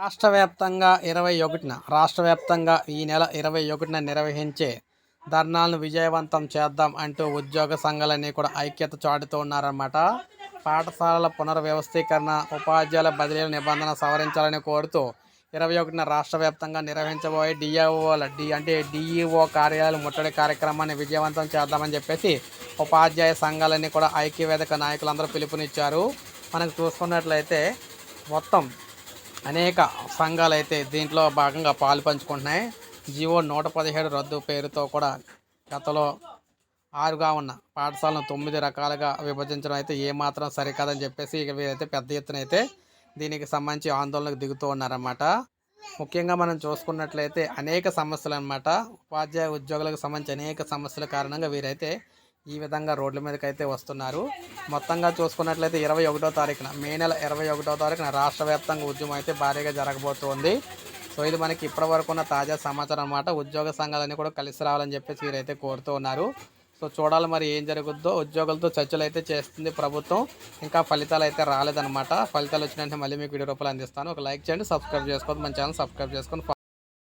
రాష్ట్ర వ్యాప్తంగా ఇరవై ఒకటిన రాష్ట్ర వ్యాప్తంగా ఈ నెల ఇరవై ఒకటిన నిర్వహించే ధర్నాలను విజయవంతం చేద్దాం అంటూ ఉద్యోగ సంఘాలన్నీ కూడా ఐక్యత చాటుతూ ఉన్నారన్నమాట. పాఠశాలల పునర్వ్యవస్థీకరణ ఉపాధ్యాయుల బదిలీల నిబంధన సవరించాలని కోరుతూ ఇరవై ఒకటిన రాష్ట్ర వ్యాప్తంగా నిర్వహించబోయే డిఆర్ఓల డి అంటే డిఈఓ కార్యాలయాల ముట్టడి కార్యక్రమాన్ని విజయవంతం చేద్దామని చెప్పేసి ఉపాధ్యాయ సంఘాలన్నీ కూడా ఐక్యవేదిక నాయకులందరూ పిలుపునిచ్చారు. మనకు చూసుకున్నట్లయితే మొత్తం అనేక సంఘాలు అయితే దీంట్లో భాగంగా పాలు పంచుకుంటున్నాయి. జివో నూట పదిహేడు రద్దు పేరుతో కూడా గతంలో ఆరుగా ఉన్న పాఠశాలను తొమ్మిది రకాలుగా విభజించడం అయితే ఏమాత్రం సరికాదని చెప్పేసి ఇక వీరైతే పెద్ద ఎత్తున అయితే దీనికి సంబంధించి ఆందోళనకు దిగుతూ ఉన్నారన్నమాట. ముఖ్యంగా మనం చూసుకున్నట్లయితే అనేక సమస్యలు అన్నమాట ఉపాధ్యాయ ఉద్యోగులకు సంబంధించి అనేక సమస్యల కారణంగా వీరైతే ఈ విధంగా రోడ్ల మీదకి అయితే వస్తున్నారు. మొత్తంగా చూసుకున్నట్లయితే ఇరవై ఒకటో తారీఖున మే నెల ఇరవై ఒకటో తారీఖున రాష్ట్ర వ్యాప్తంగా ఉద్యమం అయితే భారీగా జరగబోతోంది. సో ఇది మనకి ఇప్పటి వరకు ఉన్న తాజా సమాచారం అనమాట ఉద్యోగ సంఘాలన్నీ కూడా కలిసి రావాలని చెప్పేసి వీరైతే కోరుతూ ఉన్నారు. సో చూడాలి మరి ఏం జరుగుద్దో. ఉద్యోగులతో చర్చలు అయితే చేస్తుంది ప్రభుత్వం. ఇంకా ఫలితాలు అయితే రాలేదన్నమాట. ఫలితాలు వచ్చినంటే మళ్ళీ మీకు వీడియో రూపాయలు అందిస్తాను. ఒక లైక్ చేయండి సబ్స్క్రైబ్ చేసుకోవద్దు. మన ఛానల్ సబ్స్క్రైబ్ చేసుకొని